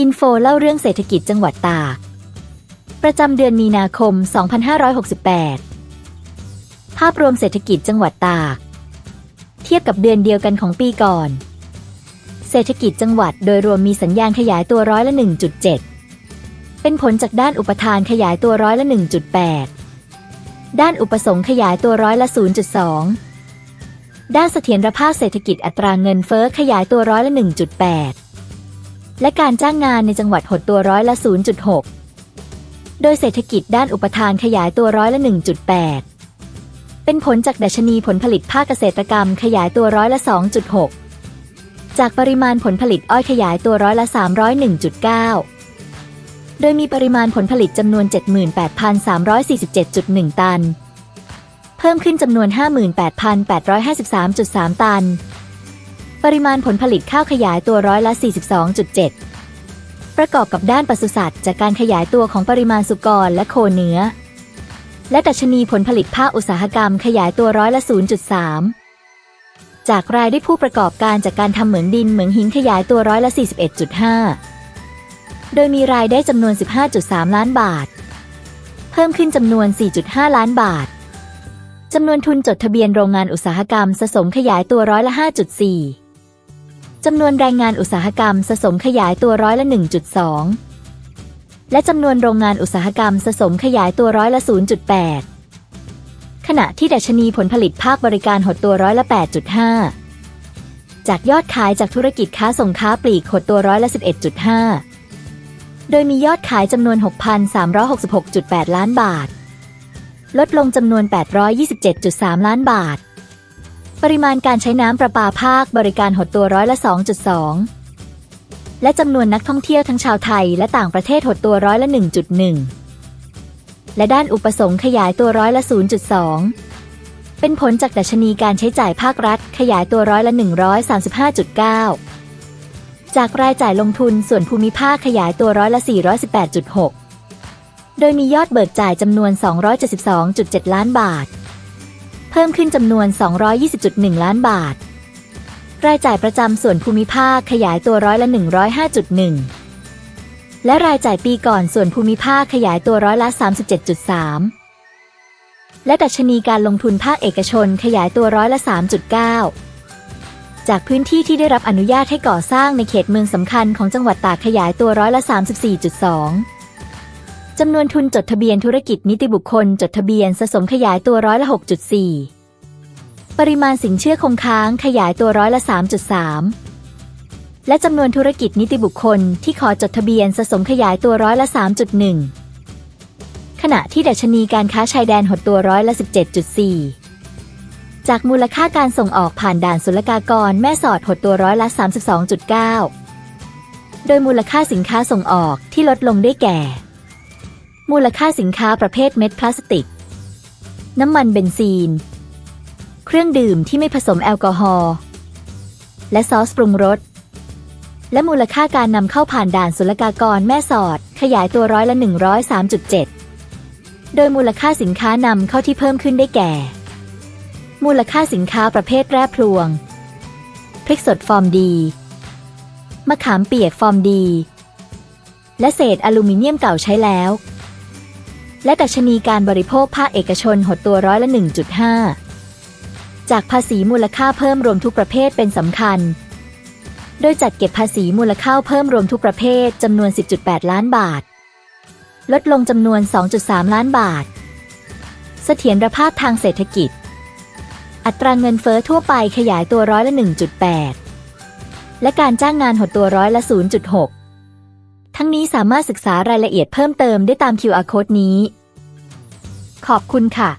อินโฟเล่าเรื่องเศรษฐกิจจังหวัดตาก ประจำเดือนมีนาคม 2568 ภาพรวมเศรษฐกิจจังหวัดตาก เทียบกับเดือนเดียวกันของปีก่อน เศรษฐกิจจังหวัดโดยรวมมีสัญญาณขยายตัวร้อยละ 1.7 เป็นผลจากด้านอุปทานขยายตัวร้อยละ 1.8 ด้านอุปสงค์ขยายตัวร้อยละ 0.2 ด้านเสถียรภาพเศรษฐกิจอัตราเงินเฟ้อขยายตัวร้อยละ 1.8 และการจ้างงานในจังหวัดหดตัวร้อยละ 0.6 โดยเศรษฐกิจด้านอุปทานขยายตัวร้อยละ 1.8 เป็นผลจากดัชนีผลผลิตภาคเกษตรกรรมขยายตัวร้อยละ 2.6 จากปริมาณผลผลิตอ้อยขยายตัวร้อยละ 301.9 โดยมีปริมาณผลผลิตจำนวน 78,347.1 ตัน เพิ่มขึ้นจำนวน 58,853.3 ตัน ปริมาณผลผลิตข้าวขยายตัวร้อยละ 42.7 ประกอบกับด้านปศุสัตว์จากการขยายตัวของปริมาณสุกรและโคเนื้อ และดัชนีผลผลิตภาคอุตสาหกรรมขยายตัวร้อยละ 0.3 จากรายได้ผู้ประกอบการจากการทำเหมืองดินเหมืองหินขยายตัวร้อยละ 41.5 โดยมีรายได้จำนวน 15.3 ล้านบาท เพิ่มขึ้นจำนวน 4.5 ล้านบาทจำนวนทุนจดทะเบียนโรงงานอุตสาหกรรมสะสมขยายตัวร้อยละ 5.4 จำนวนแรงงานอุตสาหกรรมสะสมขยายตัวร้อยละ 1.2 และจำนวนโรงงานอุตสาหกรรมสะสมขยายตัวร้อยละ 0.8 ขณะที่ดัชนีผลผลิตภาคบริการหดตัวร้อยละ 8.5 จากยอดขายจากธุรกิจค้าส่งค้าปลีกหดตัวร้อยละ 11.5 โดยมียอดขายจำนวน 6,366.8 ล้านบาท ลดลงจำนวน 827.3 ล้านบาท ปริมาณการใช้น้ำประปาภาคบริการหดตัวร้อยละ 2.2 และจำนวนนักท่องเที่ยวทั้งชาวไทยและต่างประเทศหดตัวร้อยละ 1.1 และด้านอุปสงค์ขยายตัวร้อยละ 0.2 เป็นผลจากดัชนีการใช้จ่ายภาครัฐ ขยายตัวร้อยละ 135.9 จากรายจ่ายลงทุนส่วนภูมิภาคขยายตัวร้อยละ 418.6 โดยมียอดเบิกจ่ายจำนวน 272.7 ล้านบาท เพิ่มขึ้นจำนวน 220.1 ล้านบาท รายจ่ายประจำส่วนภูมิภาคขยายตัวร้อยละ 105.1 และรายจ่ายปีก่อนส่วนภูมิภาคขยายตัวร้อยละ 37.3 และดัชนีการลงทุนภาคเอกชนขยายตัวร้อยละ 3.9 จากพื้นที่ที่ได้รับอนุญาตให้ก่อสร้างในเขตเมืองสำคัญของจังหวัดตากขยายตัวร้อยละ 34.2 จำนวนทุนจดทะเบียนธุรกิจนิติบุคคลจดทะเบียนสะสมขยายตัวร้อยละ 6.4 ปริมาณสินเชื่อคงค้างขยายตัวร้อยละ 3.3 และจำนวนธุรกิจนิติบุคคลที่ขอจดทะเบียนสะสมขยายตัวร้อยละ 3.1 ขณะที่ดัชนีการค้าชายแดนหดตัวร้อยละ 17.4 จากมูลค่าการส่งออกผ่านด่านศุลกากรแม่สอดหดตัวร้อยละ 32.9 โดยมูลค่าสินค้าส่งออกที่ลดลงได้แก่ มูลค่าสินค้าประเภทเม็ดพลาสติก น้ำมันเบนซีน เครื่องดื่มที่ไม่ผสมแอลกอฮอล์และซอสปรุงรสและมูลค่าการนำเข้าผ่านด่านศุลกากรแม่สอด ขยายตัวร้อยละ 103.7 โดยมูลค่าสินค้านำเข้าที่เพิ่มขึ้นได้แก่ มูลค่าสินค้าประเภทแร่พลวง พริกสดฟอร์มดี มะขามเปียกฟอร์มดี และเศษอลูมิเนียมเก่าใช้แล้ว และดัชนีการบริโภคภาคเอกชนหดตัวร้อยละ 1.5 จากภาษีมูลค่าเพิ่มรวมทุกประเภทเป็นสำคัญ โดยจัดเก็บภาษีมูลค่าเพิ่มรวมทุกประเภทจำนวน 10.8 ล้านบาท ลดลงจำนวน 2.3 ล้านบาท เสถียรภาพทางเศรษฐกิจ อัตราเงินเฟ้อทั่วไปขยายตัวร้อยละ 1.8 และการจ้างงานหดตัวร้อยละ 0.6 ทั้งนี้สามารถศึกษารายละเอียดเพิ่มเติมได้ตาม QR Code นี้ ขอบคุณค่ะ